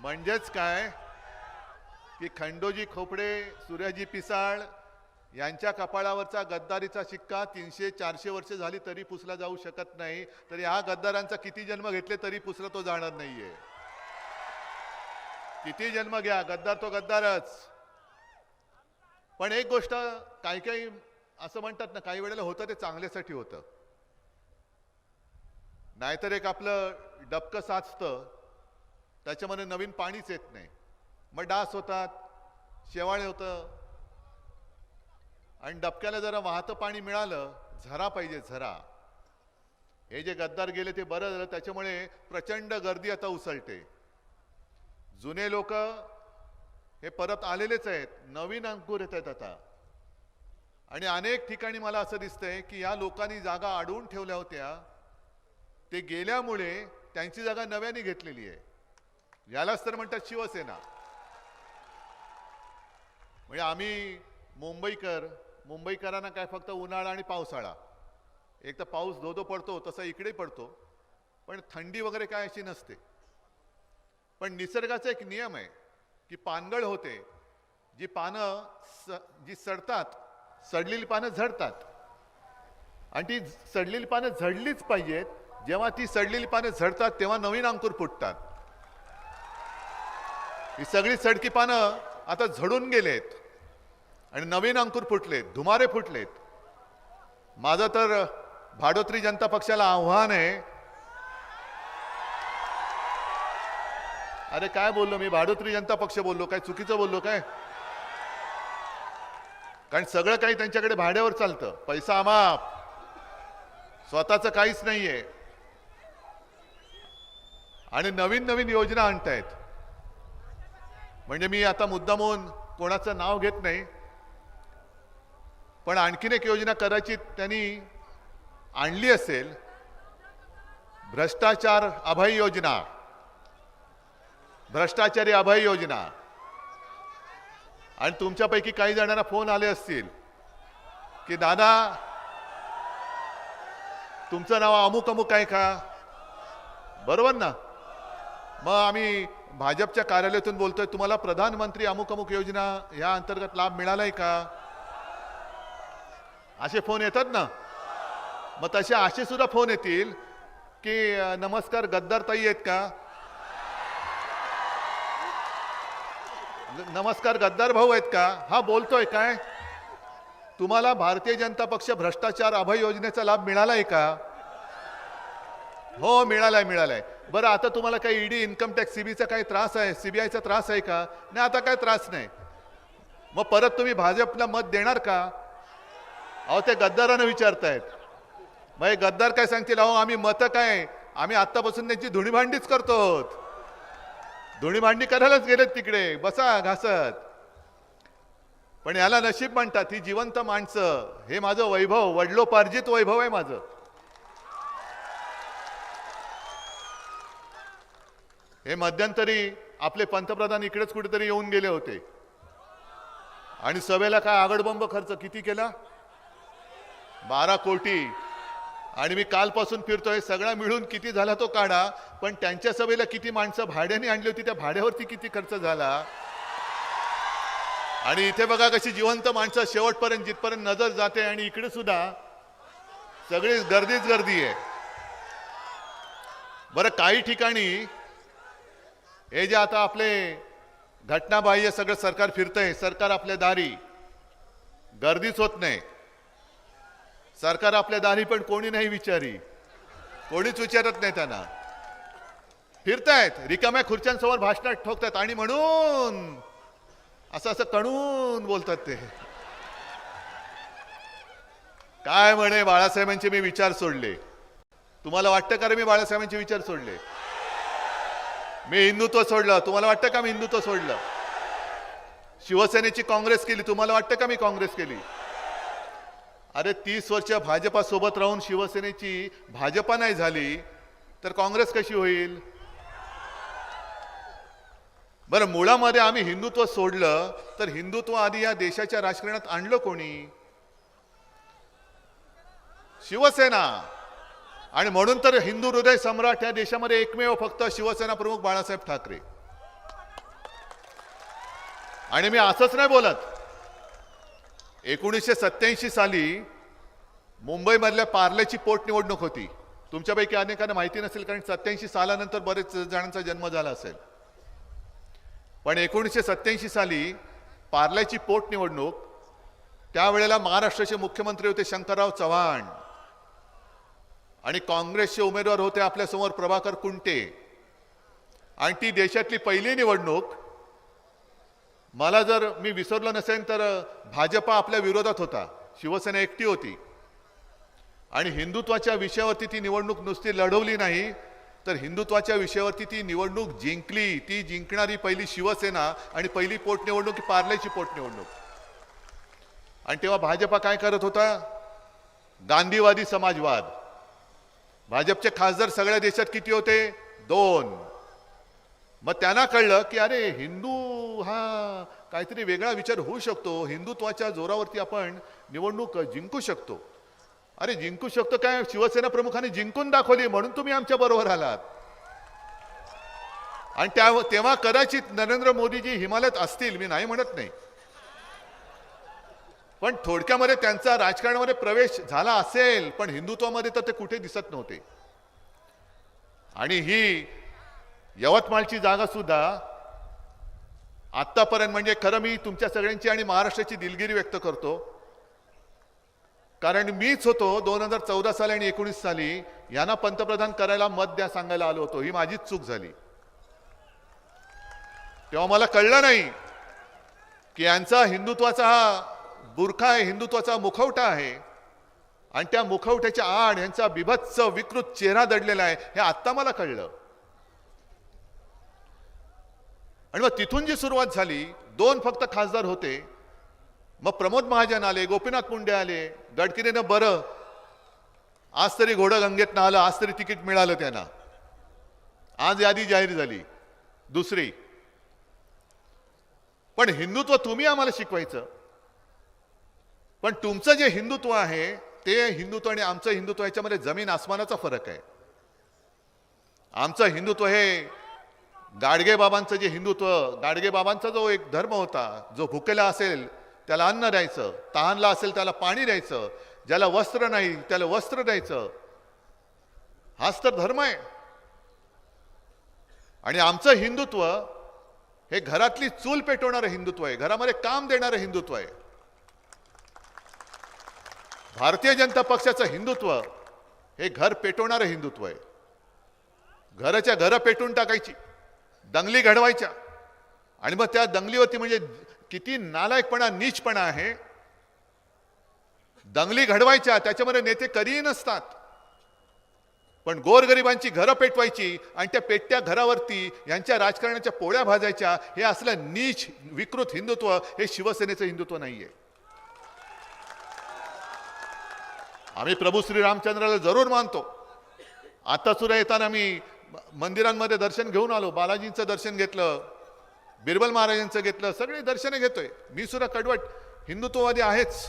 म्हणजेच काय? की खंडोजी खोपडे सूर्याजी पिसाळ यांच्या कपाळावरचा गद्दारीचा शिक्का तीनशे चारशे वर्ष झाली तरी पुसला जाऊ शकत नाही. तरी ह्या गद्दारांचा किती जन्म घेतले तरी पुसला तो जाणार नाहीये. किती जन्म घ्या गद्दार तो गद्दारच. पण एक गोष्ट काही काही असं म्हणतात ना काही वेळेला होतं ते चांगल्यासाठी होतं. नाहीतर एक आपलं डबकं साचतं. त्याच्यामध्ये नवीन पाणीच येत नाही. मग डास होतात शेवाळे होतं. आणि डबक्याला जरा वाहतं पाणी मिळालं झरा पाहिजे झरा. हे जे गद्दार गेले ते बरं झालं त्याच्यामुळे प्रचंड गर्दी आता उसळते. जुने लोक हे परत आलेलेच आहेत नवीन अंकुर येत आहेत आता. आणि अनेक ठिकाणी मला असं दिसतंय की या लोकांनी जागा अडवून ठेवल्या होत्या. ते गेल्यामुळे त्यांची जागा नव्याने घेतलेली आहे. यालाच तर म्हणतात शिवसेना. म्हणजे आम्ही मुंबईकर मुंबईकरांना काय फक्त उन्हाळा आणि पावसाळा. एक तर पाऊस धो धो पडतो तसा इकडे पडतो पण थंडी वगैरे काय अशी नसते. पण निसर्गाचा एक नियम आहे की पानगळ होते जी पानं स जी सडतात सडलेली पानं झडतात. आणि ती सडलेली पानं झडलीच पाहिजेत जेव्हा ती सडलेली पानं झडतात तेव्हा नवीन अंकुर फुटतात. ही सगळी सडकी पानं आता झडून गेलेत. आणि नवीन अंकुर फुटलेत धुमारे फुटलेत. माझं तर भाडोत्री जनता पक्षाला आव्हान आहे. अरे काय बोललो मी? भाडोत्री जनता पक्ष बोललो काय? चुकीचं बोललो काय? कारण सगळं काही त्यांच्याकडे भाड्यावर चालतं. पैसा अमाप स्वतःचं काहीच नाहीये. आणि नवीन नवीन योजना आणतायत. म्हणजे मी आता मुद्दामून कोणाचं नाव घेत नाही पण आणखीन एक योजना करायची त्यांनी आणली असेल भ्रष्टाचार अभय योजना. भ्रष्टाचारी अभय योजना. आणि तुमच्यापैकी काही जणांना फोन आले असतील की दादा तुमचं नाव अमुक अमुक आहे का? बरोबर ना? मग आम्ही भाजपच्या कार्यालयातून बोलतोय तुम्हाला प्रधानमंत्री अमुक अमुक योजना या अंतर्गत लाभ मिळालाय का? असे फोन येतात ना? मग तसे असे सुद्धा फोन येतील की नमस्कार गद्दार ताई आहेत का? नमस्कार गद्दार भाऊ आहेत का? हा बोलतोय काय? तुम्हाला भारतीय जनता पक्ष भ्रष्टाचार अभय योजनेचा लाभ मिळालाय का? हो मिळालाय मिळालाय. बरं आता तुम्हाला काही ईडी इन्कम टॅक्स सीबीचा काही त्रास आहे? सीबीआयचा त्रास आहे का? नाही आता काय त्रास नाही. मग परत तुम्ही भाजपला मत देणार का? अहो ते गद्दारानं विचारतायत. मग हे गद्दार काय सांगतील? अहो आम्ही मतं काय? आम्ही आत्तापासून त्यांची धुणीभांडीच करतो धुणीभांडी करायलाच गेलेत तिकडे. बसा घासत. पण याला नशीब म्हणतात ही जिवंत माणसं. हे माझं वैभव वडलोपार्जित वैभव आहे माझं. हे मध्यंतरी आपले पंतप्रधान इकडेच कुठेतरी येऊन गेले होते. आणि सभेला काय आगडबंब खर्च किती केला? बारा कोटी. आणि मी कालपासून फिरतोय सगळा मिळून किती झाला तो काढा पण त्यांच्या सभेला किती माणसं भाड्याने आणली होती त्या भाड्यावरती किती खर्च झाला? आणि इथे बघा कशी जिवंत माणसं शेवटपर्यंत जिथपर्यंत नजर जाते आणि इकडे सुद्धा सगळी गर्दीच गर्दी आहे. बरं काही ठिकाणी हे जे आता आपले घटनाबाह्य सगळं सरकार फिरतंय सरकार आपल्या दारी. गर्दीच होत नाही. सरकार आपल्या दारी पण कोणी नाही विचारी. कोणीच विचारत नाही त्यांना. फिरतायत रिकाम्या खुर्च्यांसमोर भाषणात ठोकतात आणि म्हणून असं असं कणून बोलतात ते. काय म्हणे बाळासाहेबांचे मी विचार सोडले. तुम्हाला वाटतं का रे मी बाळासाहेबांचे विचार सोडले? मी हिंदुत्व सोडलं. तुम्हाला वाटतं का मी हिंदुत्व सोडलं? शिवसेनेची काँग्रेस केली. तुम्हाला वाटतं का मी काँग्रेस केली? अरे तीस वर्ष भाजपा सोबत राहून शिवसेनेची भाजपा नाही झाली तर काँग्रेस कशी होईल? बरं मुळामध्ये आम्ही हिंदुत्व सोडलं तर हिंदुत्व आधी या देशाच्या राजकारणात आणलं कोणी? शिवसेना. आणि म्हणून तर हिंदू हृदय सम्राट या देशामध्ये एकमेव फक्त शिवसेना प्रमुख बाळासाहेब ठाकरे. आणि मी असंच नाही बोलत. एकोणीसशे सत्याऐंशी साली मुंबईमधल्या पार्ल्याची पोटनिवडणूक होती. तुमच्यापैकी अनेकांना माहिती नसेल कारण सत्याऐंशी सालानंतर बरेच जणांचा जन्म झाला असेल. पण एकोणीसशे सत्याऐंशी साली पार्ल्याची पोटनिवडणूक त्यावेळेला महाराष्ट्राचे मुख्यमंत्री होते शंकरराव चव्हाण. आणि काँग्रेसचे उमेदवार होते आपल्यासमोर प्रभाकर कुंटे. आणि ती देशातली पहिली निवडणूक. मला जर मी विसरलो नसेल तर भाजपा आपल्या विरोधात होता. शिवसेना एकटी होती. आणि हिंदुत्वाच्या विषयावरती ती निवडणूक नुसती लढवली नाही तर हिंदुत्वाच्या विषयावरती ती निवडणूक जिंकली. ती जिंकणारी पहिली शिवसेना आणि पहिली पोटनिवडणूक पार्लेची पार्ल्याची पोटनिवडणूक. आणि तेव्हा भाजपा काय करत होता? गांधीवादी समाजवाद. भाजपचे खासदार सगळ्या देशात किती होते? दोन. मग त्यांना कळलं की अरे हिंदू हा काहीतरी वेगळा विचार होऊ शकतो. हिंदुत्वाच्या जोरावरती आपण निवडणूक जिंकू शकतो. अरे जिंकू शकतो काय? शिवसेना प्रमुखांनी जिंकून दाखवली म्हणून तुम्ही आमच्या बरोबर आलात. आणि त्या तेव्हा कदाचित नरेंद्र मोदीजी हिमालयात असतील मी नाही म्हणत नाही. पण थोडक्यामध्ये त्यांचा राजकारणामध्ये प्रवेश झाला असेल पण हिंदुत्वामध्ये तर ते कुठे दिसत नव्हते. आणि ही यवतमाळची जागा सुद्धा आत्तापर्यंत म्हणजे खरं मी तुमच्या सगळ्यांची आणि महाराष्ट्राची दिलगिरी व्यक्त करतो. कारण मीच होतो दोन हजार चौदा साली आणि एकोणीस साली यांना पंतप्रधान करायला मत द्या सांगायला आलो होतो. ही माझीच चूक झाली. तेव्हा मला कळलं नाही की यांचा हिंदुत्वाचा हा बुरखा आहे हिंदुत्वाचा मुखवटा आहे. आणि त्या मुखवट्याच्या आड यांचा बिभत्स विकृत चेहरा दडलेला आहे हे आत्ता मला कळलं. आणि मग तिथून जी सुरुवात झाली दोन फक्त खासदार होते. मग प्रमोद महाजन आले गोपीनाथ मुंडे आले गडकरीनं बरं. आज तरी घोडं गंगेतनं आलं आज तरी तिकीट मिळालं त्यांना. आज यादी जाहीर झाली दुसरी. पण हिंदुत्व तुम्ही आम्हाला शिकवायचं. पण तुमचं जे हिंदुत्व आहे ते हिंदुत्व आणि आमचं हिंदुत्व याच्यामध्ये जमीन आसमानाचा फरक आहे. आमचं हिंदुत्व हे गाडगे बाबांचं जे हिंदुत्व गाडगे बाबांचा जो एक धर्म होता जो भुकेला असेल त्याला अन्न द्यायचं तहानला असेल त्याला पाणी द्यायचं ज्याला वस्त्र नाही त्याला वस्त्र द्यायचं. हाच तर धर्म आहे. आणि आमचं हिंदुत्व हे घरातली चूल पेटवणारं हिंदुत्व आहे घरामध्ये काम देणारं हिंदुत्व आहे. भारतीय जनता पक्षाचं हिंदुत्व हे घर पेटवणारं हिंदुत्व आहे. घराच्या घरं पेटून टाकायची दंगली घडवायच्या. आणि मग त्या दंगलीवरती म्हणजे किती नालायकपणा नीचपणा आहे. दंगली घडवायच्या त्याच्यामध्ये नेते कधीही नसतात. पण गोरगरिबांची घरं पेटवायची आणि त्या पेटत्या घरावरती यांच्या राजकारणाच्या पोळ्या भाजायच्या हे असलं नीच विकृत हिंदुत्व हे शिवसेनेचं हिंदुत्व नाही आहे आम्ही प्रभू श्री रामचंद्राला जरूर मानतो. आता सुद्धा येताना मी मंदिरांमध्ये दर्शन घेऊन आलो. बालाजींचं दर्शन घेतलं बिरबल महाराजांचं घेतलं सगळे दर्शने घेतोय. मी सुद्धा कडवट हिंदुत्ववादी आहेच.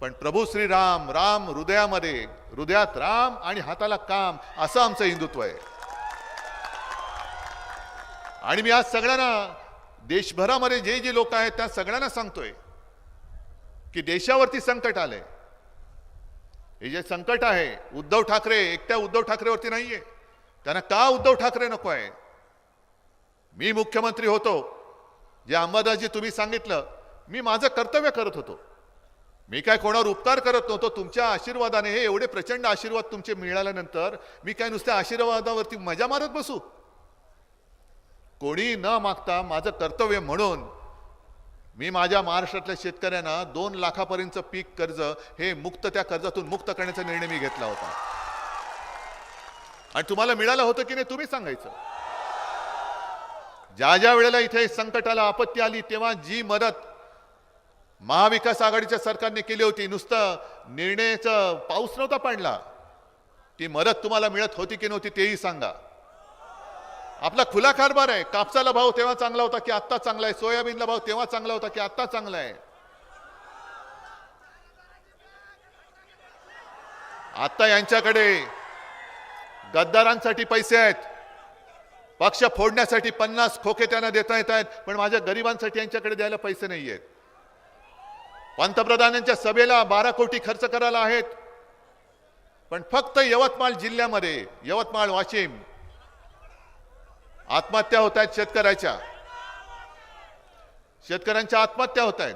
पण प्रभू श्री राम राम हृदयामध्ये हृदयात राम आणि हाताला काम असं आमचं हिंदुत्व आहे. आणि मी आज सगळ्यांना देशभरामध्ये जे जे लोक आहेत त्या सगळ्यांना सांगतोय. की देशावरती संकट आलंय. हे जे संकट आहे उद्धव ठाकरे एकट्या उद्धव ठाकरेवरती नाहीये. त्यांना का उद्धव ठाकरे नको आहे? मी मुख्यमंत्री होतो. जे अंबादासजी तुम्ही सांगितलं मी माझं कर्तव्य करत होतो. मी काय कोणावर उपकार करत नव्हतो. तुमच्या आशीर्वादाने हे एवढे प्रचंड आशीर्वाद तुमचे मिळाल्यानंतर मी काय नुसत्या आशीर्वादावरती मजा मारत बसू? कोणी न मागता माझं कर्तव्य म्हणून मी माझ्या महाराष्ट्रातल्या शेतकऱ्यांना दोन लाखापर्यंतचं पीक कर्ज हे मुक्त त्या कर्जातून मुक्त करण्याचा निर्णय मी घेतला होता. आणि तुम्हाला मिळालं होतं की नाही तुम्ही सांगायचं. ज्या ज्या वेळेला इथे संकटाला आपत्ती आली तेव्हा जी मदत महाविकास आघाडीच्या सरकारने केली होती नुसतं निर्णयाचा पाऊस नव्हता पडला. ती मदत तुम्हाला मिळत होती की नव्हती तेही सांगा. आपला खुला कारभार आहे. कापसाला भाव तेव्हा चांगला होता की आत्ता चांगला आहे. सोयाबीनला भाव तेव्हा चांगला होता की आत्ता चांगला आहे. आता यांच्याकडे गद्दारांसाठी पैसे आहेत. पक्ष फोडण्यासाठी पन्नास खोके त्यांना देता येत आहेत पण माझ्या गरिबांसाठी यांच्याकडे द्यायला पैसे नाही आहेत. पंतप्रधानांच्या सभेला बारा कोटी खर्च करायला आहेत. पण फक्त यवतमाळ जिल्ह्यामध्ये यवतमाळ वाशिम आत्महत्या होत आहेत शेतकऱ्याच्या. शेतकऱ्यांच्या आत्महत्या होत आहेत.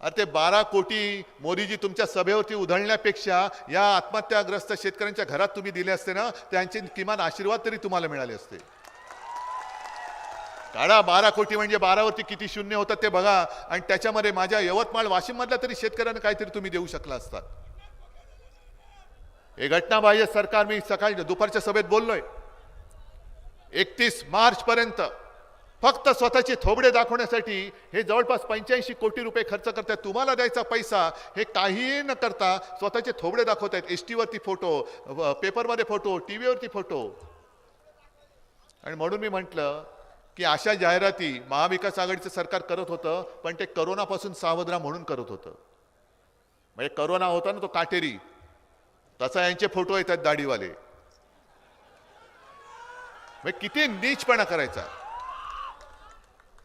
अरे ते बारा कोटी मोदीजी तुमच्या सभेवरती उधळण्यापेक्षा या आत्महत्याग्रस्त शेतकऱ्यांच्या घरात तुम्ही दिले असते ना त्यांचे किमान आशीर्वाद तरी तुम्हाला मिळाले असते. काढा बारा कोटी म्हणजे बारावरती किती शून्य होतात ते बघा. आणि त्याच्यामध्ये माझ्या यवतमाळ वाशिममधल्या तरी शेतकऱ्यांना काहीतरी तुम्ही देऊ शकला असतात हे घटनाबाह्य सरकार मी सकाळी दुपारच्या सभेत बोललोय. एकतीस मार्चपर्यंत. फक्त स्वतःचे थोबडे दाखवण्यासाठी हे जवळपास पंच्याऐंशी कोटी रुपये खर्च करतात तुम्हाला द्यायचा पैसा हे काहीही न करता स्वतःचे थोबडे दाखवत आहेत एस टीवरती फोटो पेपरमध्ये फोटो टी व्हीवरती फोटो. आणि म्हणून मी म्हटलं की अशा जाहिराती महाविकास आघाडीचं सरकार करत होतं पण ते करोनापासून सावध राहा म्हणून करत होतं. म्हणजे करोना होता ना तो काटेरी. तसा यांचे फोटो येतात दाढीवाले. म्हणजे किती नीचपणा करायचा.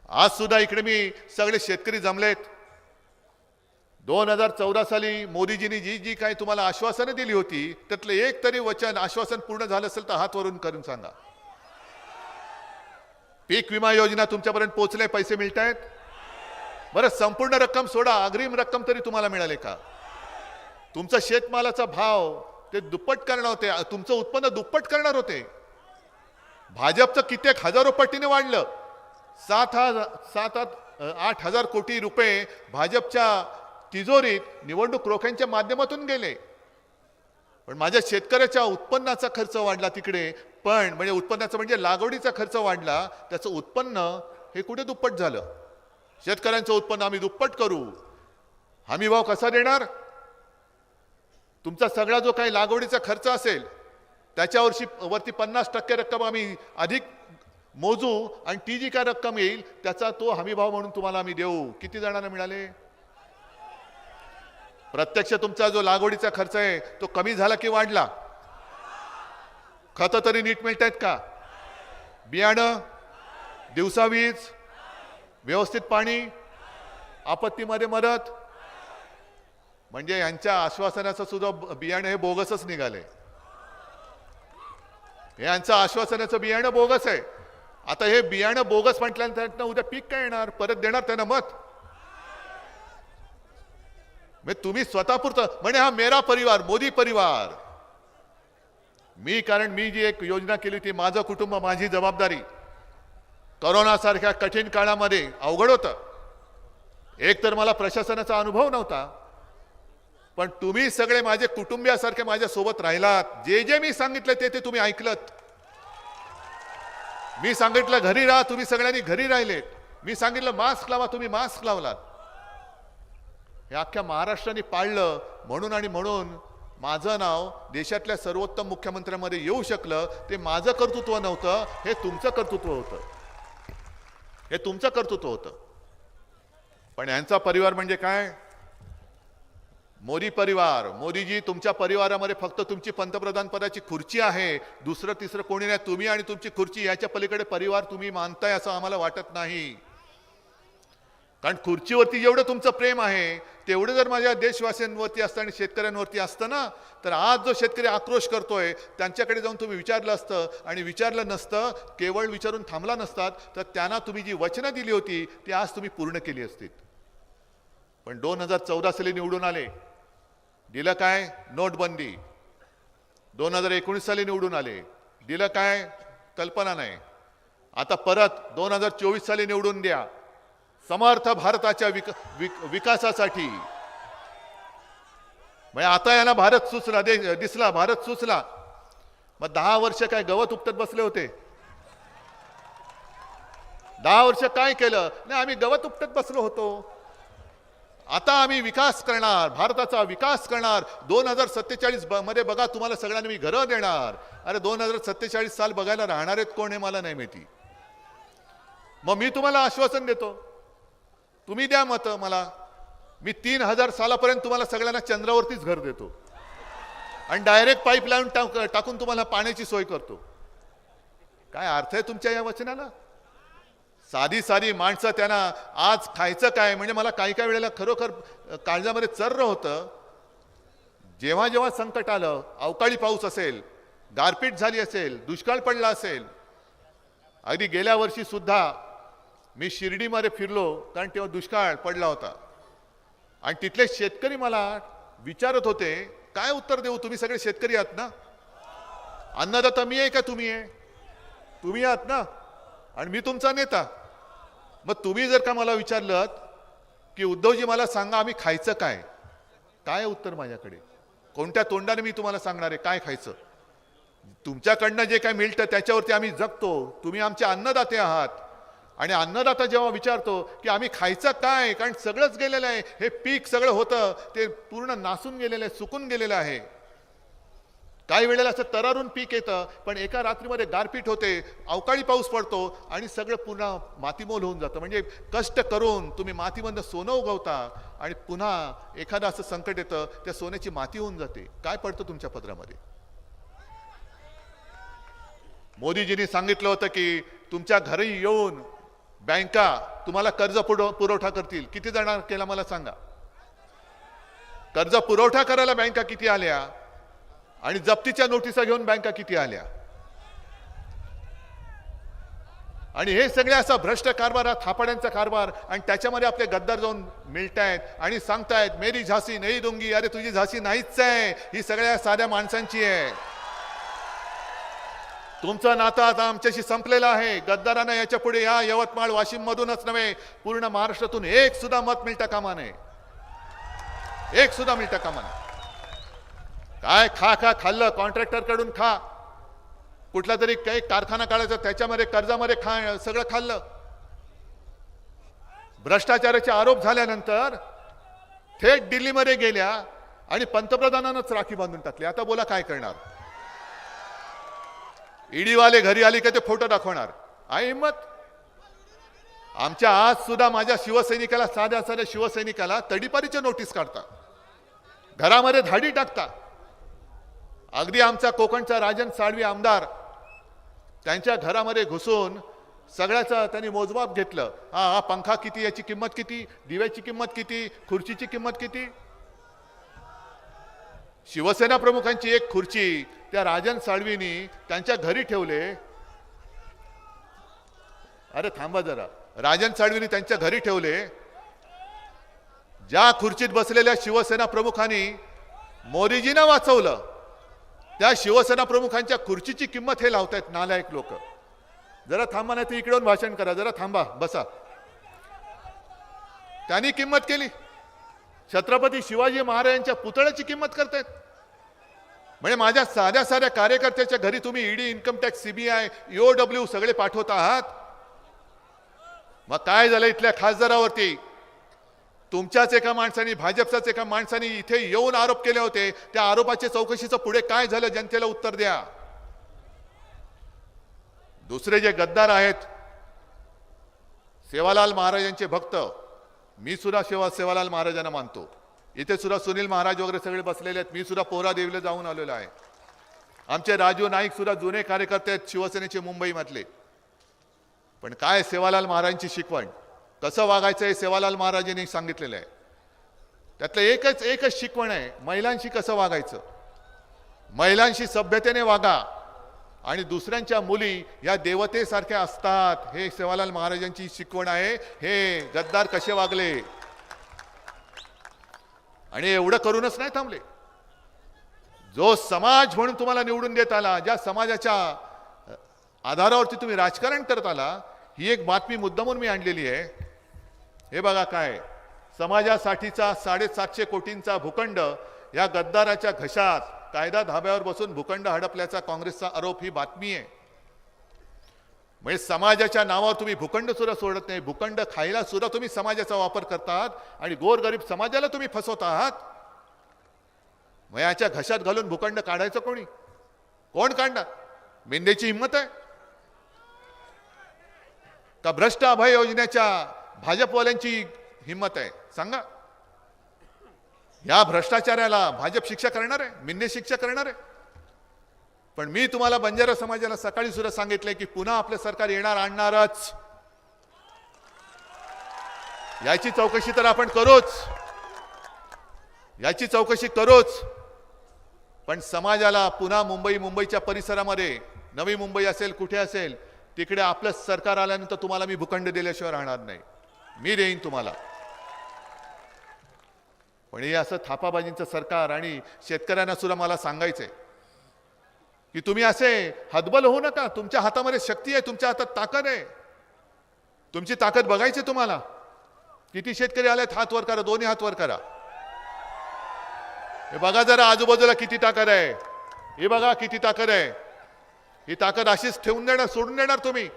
आज सुद्धा इकडे मी सगळे शेतकरी जमलेत. दोन हजार चौदा साली मोदीजींनी जी जी काही तुम्हाला आश्वासनं दिली होती त्यातलं एक तरी वचन आश्वासन पूर्ण झालं असेल तर हात वरून करून सांगा. पीक विमा योजना तुमच्यापर्यंत पोहोचले पैसे मिळत आहेत बरं संपूर्ण रक्कम सोडा अग्रिम रक्कम तरी तुम्हाला मिळाले का? तुमचा शेतमालाचा भाव ते दुप्पट करणार होते तुमचं उत्पन्न दुप्पट करणार होते. भाजपचं कित्येक हजारो पटीने वाढलं. सात हजार सात आठ आठ हजार कोटी रुपये भाजपच्या तिजोरीत निवडणूक रोख्यांच्या माध्यमातून गेले. पण माझ्या शेतकऱ्याच्या उत्पन्नाचा खर्च वाढला तिकडे. पण म्हणजे उत्पन्नाचा म्हणजे लागवडीचा खर्च वाढला. त्याचं उत्पन्न हे कुठे दुप्पट झालं? शेतकऱ्यांचं उत्पन्न आम्ही दुप्पट करू. हमी भाव कसा देणार? तुमचा सगळा जो काही लागवडीचा खर्च असेल त्याच्यावरची वरती पन्नास टक्के रक्कम आम्ही अधिक मोजू आणि ती जी काय रक्कम येईल त्याचा तो हमीभाव म्हणून तुम्हाला आम्ही देऊ. किती जणांना मिळाले? प्रत्यक्ष तुमचा जो लागवडीचा खर्च आहे तो कमी झाला की वाढला? खतं तरी नीट मिळत आहेत का? बियाणं दिवसा वीज व्यवस्थित पाणी आपत्तीमध्ये मदत? म्हणजे यांच्या आश्वासनाचं सुद्धा ब- बियाणं हे बोगसच निघाले. यांचं आश्वासनाचं बियाणं बोगस आहे. आता हे बियाणं बोगस म्हटल्यानंतर त्यांना उद्या पीक काय येणार? परत देणार त्यांना मत. म्हणजे तुम्ही स्वतःपुरतं म्हणजे हा मेरा परिवार मोदी परिवार. मी कारण मी जी एक योजना केली होती माझं कुटुंब माझी जबाबदारी. करोनासारख्या कठीण काळामध्ये अवघड होतं. एक तर मला प्रशासनाचा अनुभव नव्हता. पण तुम्ही सगळे माझे कुटुंबियासारखे माझ्यासोबत राहिलात. जे जे मी सांगितलं ते ते तुम्ही ऐकलत. मी सांगितलं घरी राहा तुम्ही सगळ्यांनी घरी राहिले मी सांगितलं मास्क लावा तुम्ही मास्क लावलात. हे अख्ख्या महाराष्ट्राने पाळलं म्हणून आणि म्हणून माझं नाव देशातल्या सर्वोत्तम मुख्यमंत्र्यांमध्ये येऊ शकलं ते माझं कर्तृत्व नव्हतं हे तुमचं कर्तृत्व होतं. हे तुमचं कर्तृत्व होतं. पण यांचा परिवार म्हणजे काय? मोदी परिवार मोदीजी तुमच्या परिवारामध्ये फक्त तुमची पंतप्रधान पदाची खुर्ची आहे. दुसरं तिसरं कोणी नाही. तुम्ही आणि तुमची खुर्ची याच्या पलीकडे परिवार तुम्ही मानताय असं आम्हाला वाटत नाही. कारण खुर्चीवरती जेवढं तुमचं प्रेम आहे तेवढं जर माझ्या देशवासियांवरती असतं आणि शेतकऱ्यांवरती असतं ना तर आज जो शेतकरी आक्रोश करतोय त्यांच्याकडे जाऊन तुम्ही विचारलं असतं आणि विचारलं नसतं केवळ विचारून थांबला नसतात तर त्यांना तुम्ही जी वचनं दिली होती ती आज तुम्ही पूर्ण केली असतील पण दोन हजार चौदा साली निवडून आले. दिलं काय? नोटबंदी. दोन हजार एकोणीस साली निवडून आले. दिलं काय? कल्पना नाही. आता परत दोन हजार चोवीस साली निवडून द्या. समर्थ भारताच्या विक, विक, विकासासाठी. म्हणजे आता यांना भारत सुचला दे दिसला भारत सुचला. मग दहा वर्ष काय गवत उपटत बसले होते? दहा वर्ष काय केलं? नाही आम्ही गवत उपटत बसलो होतो. आता आम्ही विकास करणार भारताचा विकास करणार. दोन हजार सत्तेचाळीस ब मध्ये बघा तुम्हाला सगळ्यांना मी घरं देणार. अरे दोन हजार सत्तेचाळीस साल बघायला राहणार आहेत कोण हे मला नाही माहिती. मग मी तुम्हाला आश्वासन देतो. तुम्ही द्या मत मला. मी तीन हजार सालापर्यंत तुम्हाला सगळ्यांना चंद्रावरतीच घर देतो. आणि डायरेक्ट पाईप लावून टाक टाकून तुम्हाला पाण्याची सोय करतो. काय अर्थ आहे तुमच्या या वचनाला? साधी साधी माणसं त्यांना आज खायचं काय? म्हणजे मला काही काही वेळेला खरोखर काळजामध्ये चर्र होतं. जेव्हा जेव्हा संकट आलं अवकाळी पाऊस असेल गारपीट झाली असेल दुष्काळ पडला असेल अगदी गेल्या वर्षी सुद्धा मी शिर्डीमध्ये फिरलो कारण तेव्हा दुष्काळ पडला होता. आणि तिथले शेतकरी मला विचारत होते काय उत्तर देऊ? तुम्ही सगळे शेतकरी आहात ना? अन्नदाता मी आहे का? तुम्ही आहे? तुम्ही आहात ना? आणि मी तुमचा नेता. मग तुम्ही जर का मला विचारलं की उद्धवजी मला सांगा आम्ही खायचं काय? काय उत्तर माझ्याकडे? कोणत्या तोंडाने मी तुम्हाला सांगणार आहे? काय खायचं? तुमच्याकडनं जे काय मिळतं त्याच्यावरती आम्ही जगतो. तुम्ही आमचे अन्नदाते आहात. आणि अन्नदाता जेव्हा विचारतो की आम्ही खायचं काय? कारण सगळंच गेलेलं आहे. हे पीक सगळं होतं. ते पूर्ण नासून गेलेलं आहे सुकून गेलेलं आहे. काही वेळेला असं तरारून पीक येतं पण एका रात्रीमध्ये गारपीट होते अवकाळी पाऊस पडतो आणि सगळं पुन्हा मातीमोल होऊन जातं. म्हणजे कष्ट करून तुम्ही मातीमधनं सोनं उगवता आणि पुन्हा एखादं असं संकट येतं त्या सोन्याची माती होऊन जाते. काय पडतं तुमच्या पदरामध्ये? मोदीजींनी सांगितलं होतं की तुमच्या घरी येऊन बँका तुम्हाला कर्ज पुरव पुरवठा करतील. किती जणांना केला मला सांगा? कर्ज पुरवठा करायला बँका किती आल्या? आणि जप्तीच्या नोटिसा घेऊन बँका किती आल्या? आणि हे सगळे असा भ्रष्ट कारभार हा थापाड्यांचा कारभार आणि त्याच्यामध्ये आपले गद्दार जाऊन मिळतायत आणि सांगतायत मेरी झाशी नाही दुंगी. अरे तुझी झाशी नाहीच आहे. ही सगळ्या साध्या माणसांची आहे. तुमचं नातं आता आमच्याशी संपलेलं आहे. गद्दारांना याच्यापुढे या यवतमाळ वाशिम मधूनच नव्हे पूर्ण महाराष्ट्रातून एक सुद्धा मत मिळता कामा नये. एक सुद्धा मिळता कामा नये. काय खा खा खाल्लं कॉन्ट्रॅक्टरकडून खा. कुठला तरी काही कारखाना काढायचा त्याच्यामध्ये कर्जामध्ये खा सगळं खाल्लं. भ्रष्टाचाराचे आरोप झाल्यानंतर थेट दिल्लीमध्ये गेल्या आणि पंतप्रधानांनाच राखी बांधून टाकली. आता बोला काय करणार? ईडीवाले घरी आले का ते फोटो दाखवणार? आहे हिंमत आमच्या आज सुद्धा माझ्या शिवसैनिकाला साध्या साध्या शिवसैनिकाला तडीपारीच्या नोटीस काढता घरामध्ये धाडी टाकता अगदी आमचा कोकणचा राजन साळवी आमदार त्यांच्या घरामध्ये घुसून सगळ्याचं त्यांनी मोजमाप घेतलं. हा हा पंखा किती याची किंमत किती दिव्याची किंमत किती खुर्चीची किंमत किती? शिवसेना प्रमुखांची एक खुर्ची त्या राजन साळवीनी त्यांच्या घरी ठेवले. अरे थांबा जरा. राजन साळवीनी त्यांच्या घरी ठेवले. ज्या खुर्चीत बसलेल्या शिवसेना प्रमुखांनी मोदीजींना वाचवलं. त्या शिवसेना प्रमुखांच्या खुर्चीची किंमत हे लावतायत नालायक लोक. जरा थांबा नाही तर इकडून भाषण करा. जरा थांबा बसा. त्यांनी किंमत केली. छत्रपती शिवाजी महाराजांच्या पुतळ्याची किंमत करतायत. म्हणजे माझ्या साध्या साध्या कार्यकर्त्याच्या घरी तुम्ही ED income tax CBI EOW सगळे पाठवत आहात. मग काय झालं इथल्या खासदारावरती? तुमच्याच एका माणसाने भाजपच्याच एका माणसाने इथे येऊन आरोप केले होते. त्या आरोपाच्या चौकशीचं पुढे काय झालं जनतेला उत्तर द्या. दुसरे जे गद्दार आहेत सेवालाल महाराजांचे भक्त मी सुद्धा सेवा सेवालाल महाराजांना मानतो. इथे सुद्धा सुनील महाराज वगैरे सगळे बसलेले आहेत. मी सुद्धा पोहरा देवीला जाऊन आलेलो आहे. आमचे राजू नाईक सुद्धा जुने कार्यकर्ते आहेत शिवसेनेचे मुंबईमधले. पण काय सेवालाल महाराजांची शिकवण? कसं वागायचं हे सेवालाल महाराजांनी सांगितलेलं आहे. त्यातलं एकच एकच शिकवण आहे महिलांशी कसं वागायचं? महिलांशी सभ्यतेने वागा. आणि दुसऱ्यांच्या मुली या देवतेसारख्या असतात हे सेवालाल महाराजांची शिकवण आहे. हे गद्दार कसे वागले? आणि एवढं करूनच नाही थांबले. जो समाज म्हणून तुम्हाला निवडून देत आला ज्या समाजाच्या आधारावरती तुम्ही राजकारण करत आला ही एक बातमी मुद्दामून मी आणलेली आहे. हे बघा काय समाजासाठीचा साडेसातशे कोटींचा भूखंड या गद्दाराच्या घशात कायदा धाब्यावर बसून भूखंड हडपल्याचा काँग्रेसचा आरोप ही बातमी आहे. म्हणजे समाजाच्या नावावर तुम्ही भूखंड सुद्धा सोडत नाही भूखंड खायला सुद्धा तुम्ही समाजाचा वापर करतात आणि गोरगरीब समाजाला तुम्ही फसवत आहात. मयाच्या घशात घालून भूखंड काढायचं कोणी? कोण काढणार? मेंदेची हिंमत आहे? का भ्रष्ट अभय योजनेच्या भाजपवाल्यांची हिंमत आहे. सांगा. या भ्रष्टाचाराला भाजप शिक्षा करणार आहे? मिन्ने शिक्षा करणार आहे? पण मी तुम्हाला बंजारा समाजाला सकाळी सुद्धा सांगितलंय की पुन्हा आपलं सरकार येणार आणणारच. याची चौकशी तर आपण करूच. याची चौकशी करूच. पण समाजाला पुन्हा मुंबई मुंबईच्या परिसरामध्ये नवी मुंबई असेल कुठे असेल तिकडे आपलं सरकार आल्यानंतर तुम्हाला मी भूखंड दिल्याशिवाय राहणार नाही. मी देईन तुम्हाला. पण हे असं थापाबाजींचं सरकार आणि शेतकऱ्यांना सुद्धा मला सांगायचंय की तुम्ही असे हतबल होऊ नका. तुमच्या हातामध्ये शक्ती आहे तुमच्या हातात ताकद आहे. तुमची ताकद बघायची तुम्हाला. किती शेतकरी आलेत हात वर करा दोन्ही हात वर करा. हे बघा जरा आजूबाजूला किती ताकद आहे. हे बघा किती ताकद आहे. ही ताकद अशीच ठेवून देणार सोडून देणार तुम्ही.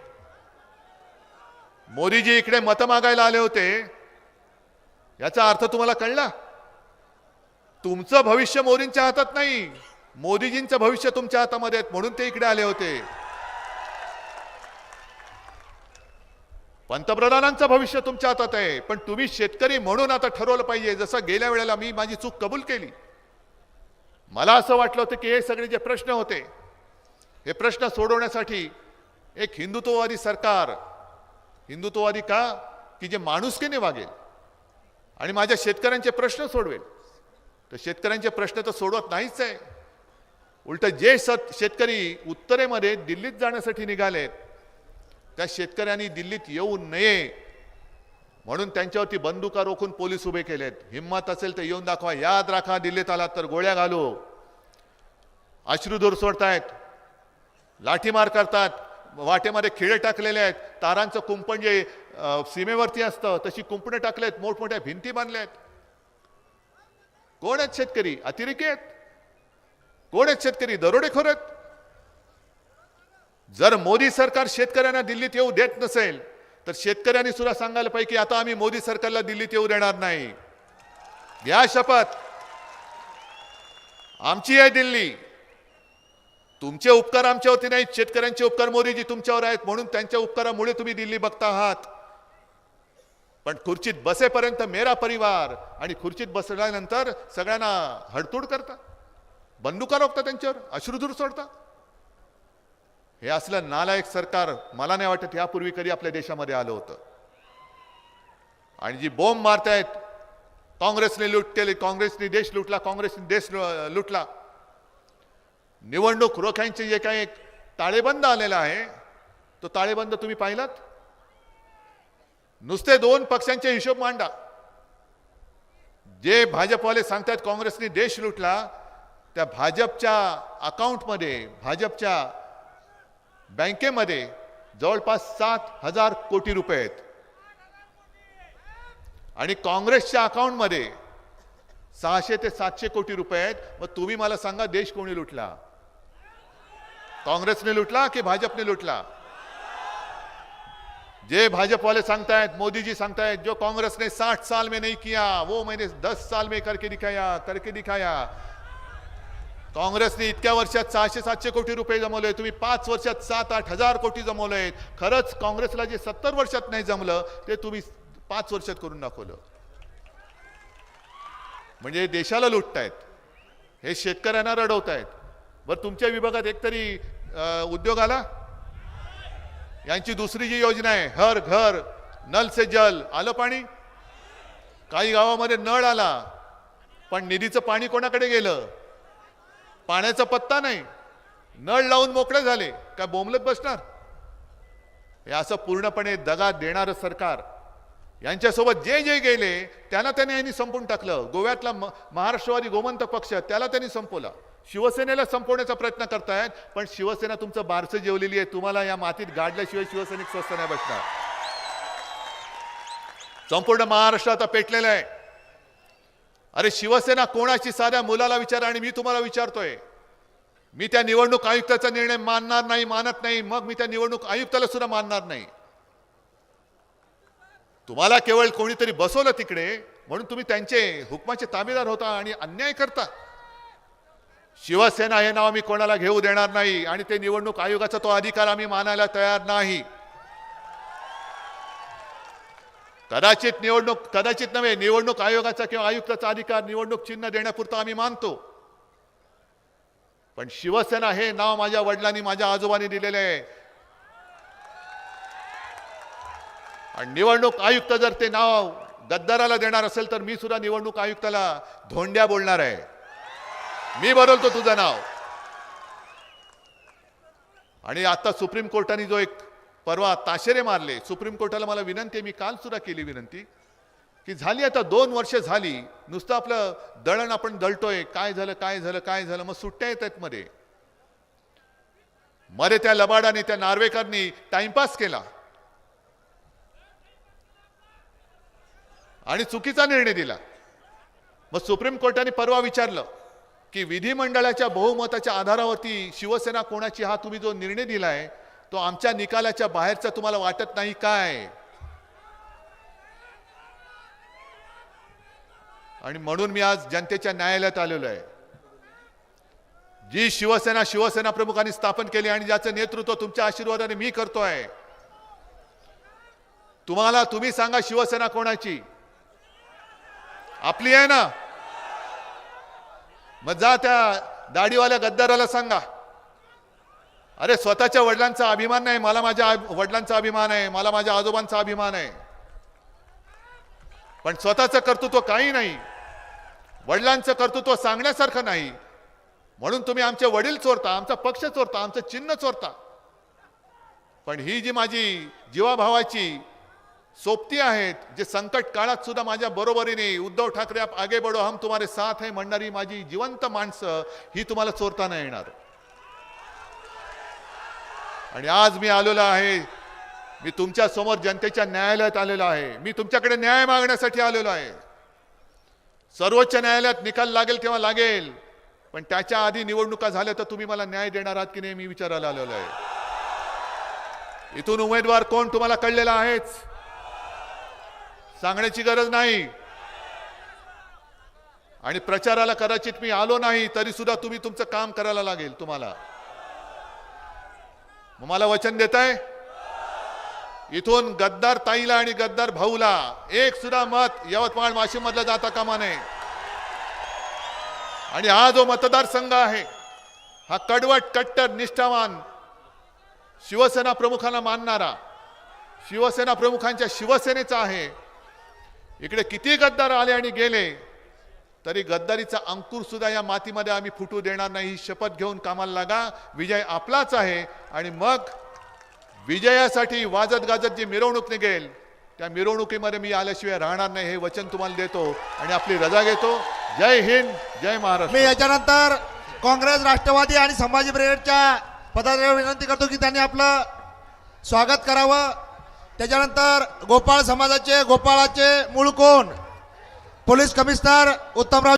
मोदीजी इकडे मतं मागायला आले होते. याचा अर्थ तुम्हाला कळला? तुमचं भविष्य मोदींच्या हातात नाही. मोदीजींचं भविष्य तुमच्या हातामध्ये आहेत म्हणून ते इकडे आले होते. पंतप्रधानांचं भविष्य तुमच्या हातात आहे. पण तुम्ही शेतकरी म्हणून आता ठरवलं पाहिजे. जसं गेल्या वेळेला मी माझी चूक कबूल केली. मला असं वाटलं होतं की हे सगळे जे प्रश्न होते हे प्रश्न सोडवण्यासाठी एक हिंदुत्ववादी सरकार हिंदुत्ववादी का? की जे माणुसकीने वागेल. आणि माझ्या शेतकऱ्यांचे प्रश्न सोडवेल. तर शेतकऱ्यांचे प्रश्न तर सोडवत नाहीच आहे. उलट जे सत शेतकरी उत्तरेमध्ये दिल्लीत जाण्यासाठी निघालेत त्या शेतकऱ्यांनी दिल्लीत येऊ नये. म्हणून त्यांच्यावरती बंदुका रोखून पोलीस उभे केलेत. हिंमत असेल तर येऊन दाखवा. याद राखा दिल्लीत आलात तर गोळ्या घालू. अश्रुधूर सोडतायत लाठीमार करतात. वाटेमध्ये खिळे टाकलेले आहेत. तारांचं कुंपण जे सीमेवरती असतं तशी कुंपणे टाकलेत मोठमोठ्या भिंती बांधल्या आहेत. कोण आहेत शेतकरी? अतिरेकी आहेत. कोण आहेत शेतकरी? दरोडेखोर आहेत. जर मोदी सरकार शेतकऱ्यांना दिल्लीत येऊ देत नसेल तर शेतकऱ्यांनी सुद्धा सांगायला पाहिजे की आता आम्ही मोदी सरकारला दिल्लीत येऊ देणार नाही. या शपथ. आमची आहे दिल्ली. तुमचे उपकार आमच्यावरती नाहीत. शेतकऱ्यांचे उपकार मोदीजी तुमच्यावर आहेत. म्हणून त्यांच्या उपकारामुळे तुम्ही दिल्ली बघता आहात पण खुर्चीत बसेपर्यंत मेरा परिवार आणि खुर्चीत बसल्यानंतर सगळ्यांना हडतूड करता. बंदुका रोखता त्यांच्यावर. अश्रुधूर सोडता. हे असलं नालायक सरकार मला नाही वाटत यापूर्वी कधी आपल्या देशामध्ये आलं होतं. आणि जी बोंब मारतायत काँग्रेसने लुट केली काँग्रेसने देश लुटला काँग्रेसने देश लु- लुटला निवडणूक रोख्यांचे जे काही एक ताळेबंद आलेला आहे तो ताळेबंद तुम्ही पाहिलात? नुसते दोन पक्षांचे हिशोब मांडा. जे भाजपवाले सांगतात काँग्रेसने देश लुटला त्या भाजपच्या अकाउंटमध्ये भाजपच्या बँकेमध्ये जवळपास सात हजार कोटी रुपये आहेत. आणि काँग्रेसच्या अकाउंटमध्ये सहाशे ते सातशे कोटी रुपये आहेत. मग तुम्ही मला सांगा देश कोणी लुटला? काँग्रेसने लुटला की भाजपने लुटला? जे भाजप वाले सांगतायत मोदी जी सांगतायत जो कांग्रेस ने साठ साल में नहीं किया वो मैंने दस साल में करके दिखाया करके दिखाया। काँग्रेसने इतक्या वर्षात सहाशे सातशे कोटी रुपये जमवले तुम्ही पाच वर्षात सात आठ हजार कोटी जमवले खरंच काँग्रेसला जे सत्तर वर्षात नाही जमलं ते तुम्ही पाच वर्षात करून दाखवलं. म्हणजे देशाला लुटतायत हे शेतकऱ्यांना रडवतायत. बरं तुमच्या विभागात एकतरी उद्योग आला? यांची दुसरी जी योजना आहे हर घर नल से जल आलं पाणी? काही गावामध्ये नळ आला पण निधीचं पाणी कोणाकडे गेलं? पाण्याचा पत्ता नाही. नळ लावून मोकळे झाले काय बोंबलत बसणार? हे असं पूर्णपणे दगा देणारं सरकार. यांच्यासोबत जे जे गेले त्यांना त्यांनी यांनी संपून टाकलं. गोव्यातला म- महाराष्ट्रवादी गोमंतक पक्ष त्याला त्यांनी संपवला. शिवसेनेला संपवण्याचा प्रयत्न करतायत पण शिवसेना तुमचं बारसं जेवलेली आहे. तुम्हाला या मातीत गाडल्याशिवाय शिवसैनिक स्वस्त नाही बसणार. संपूर्ण महाराष्ट्र आता पेटलेलं आहे. अरे शिवसेना कोणाची साध्या मुलाला विचारा आणि मी तुम्हाला विचारतोय. मी त्या निवडणूक आयुक्ताचा निर्णय मानणार नाही मानत नाही. मग मी त्या निवडणूक आयुक्ताला सुद्धा मानणार नाही. तुम्हाला केवळ कोणीतरी बसवलं तिकडे म्हणून तुम्ही त्यांचे हुकमाचे ताबेदार होता आणि अन्याय करता. शिवसेना हे नाव आम्ही कोणाला घेऊ देणार नाही आणि ते निवडणूक आयोगाचा तो अधिकार आम्ही मानायला तयार नाही. कदाचित निवडणूक कदाचित नव्हे निवडणूक आयोगाचा किंवा आयुक्ताचा अधिकार निवडणूक चिन्ह देण्यापुरता आम्ही मानतो. पण शिवसेना हे नाव माझ्या वडिलांनी माझ्या आजोबांनी दिलेले आहे. आणि निवडणूक आयुक्त जर ते नाव गद्दाराला देणार असेल तर मी सुद्धा निवडणूक आयुक्ताला धोंड्या बोलणार आहे. मी बदलतो तुझं नाव. आणि आता सुप्रीम कोर्टाने जो एक परवा ताशेरे मारले सुप्रीम कोर्टाला मला विनंती आहे मी काल सुद्धा केली विनंती की झाली आता दोन वर्ष झाली नुसतं आपलं दळण आपण दळतोय काय झालं काय झालं काय झालं मग सुट्ट्या येत आहेत मध्ये. मध्ये त्या लबाडाने त्या नार्वेकरनी टाइमपास केला. आणि चुकीचा निर्णय दिला. मग सुप्रीम कोर्टाने परवा विचारलं की विधिमंडळाच्या बहुमताच्या आधारावरती शिवसेना कोणाची हा तुम्ही जो निर्णय दिलाय तो आमच्या निकालाच्या बाहेरचा तुम्हाला वाटत नाही काय? आणि म्हणून मी आज जनतेच्या न्यायालयात आलेलो आहे. जी शिवसेना शिवसेना प्रमुखांनी स्थापन केली आणि ज्याचं नेतृत्व तुमच्या आशीर्वादाने मी करतोय तुम्हाला तुम्ही सांगा शिवसेना कोणाची? आपली आहे ना? मग जा त्या दाढीवाल्या गद्दाराला सांगा. अरे स्वतःच्या वडिलांचा अभिमान नाही मला माझ्या वडिलांचा अभिमान आहे मला माझ्या आजोबांचा अभिमान आहे. पण स्वतःचं कर्तृत्व काही नाही. वडिलांचं कर्तृत्व सांगण्यासारखं नाही. म्हणून तुम्ही आमचे वडील चोरता आमचा पक्ष चोरता आमचं चिन्ह चोरता. पण ही जी माझी जीवाभावाची सोबती आहेत जे संकट काळात सुद्धा माझ्या बरोबरीने उद्धव ठाकरे आप आगे बडो हम तुम्हारे साथ आहे म्हणणारी माझी जिवंत माणसं ही तुम्हाला चोरता नाही येणार. आणि आज मी आलेलो आहे मी तुमच्यासमोर जनतेच्या न्यायालयात आलेलो आहे मी तुमच्याकडे न्याय मागण्यासाठी आलेलो आहे. सर्वोच्च न्यायालयात निकाल लागेल तेव्हा लागेल पण त्याच्या आधी निवडणुका झाल्या तर तुम्ही मला न्याय देणार आहात की नाही मी विचारायला आलेलो आहे. इथून उमेदवार कोण तुम्हाला कळलेला आहेच? सांगण्याची गरज नाही. आणि प्रचाराला कदाचित मी आलो नाही तरी सुद्धा तुम्ही तुमचं काम करायला लागेल तुम्हाला. मला वचन देताय? इथून गद्दार ताईला आणि गद्दार भाऊला एक सुद्धा मत यवतमाळ वाशिम मधला जाता कामा नये. आणि हा जो मतदारसंघ आहे हा कडवट कट्टर निष्ठावान शिवसेना प्रमुखांना मानणारा शिवसेना प्रमुखांच्या शिवसेनेचा आहे इकडे किती गद्दार आले आणि गेले तरी गद्दारीचा अंकुर सुद्धा या मातीमध्ये आम्ही फुटू देणार नाही. ही शपथ घेऊन कामाला लागा. विजय आपलाच आहे. आणि मग विजयासाठी वाजत गाजत जी मिरवणूक निघेल त्या मिरवणुकीमध्ये मी आल्याशिवाय राहणार नाही. हे वचन तुम्हाला देतो आणि आपली रजा घेतो. जय हिंद जय महाराष्ट्र. मी याच्यानंतर काँग्रेस राष्ट्रवादी आणि संभाजी ब्रिगेडच्या पदाधिकाऱ्यांना विनंती करतो की त्यांनी आपलं स्वागत करावं. त्याच्यानंतर गोपाळ समाजाचे गोपाळाचे मूळ कोण? Police commissioner Uttamrao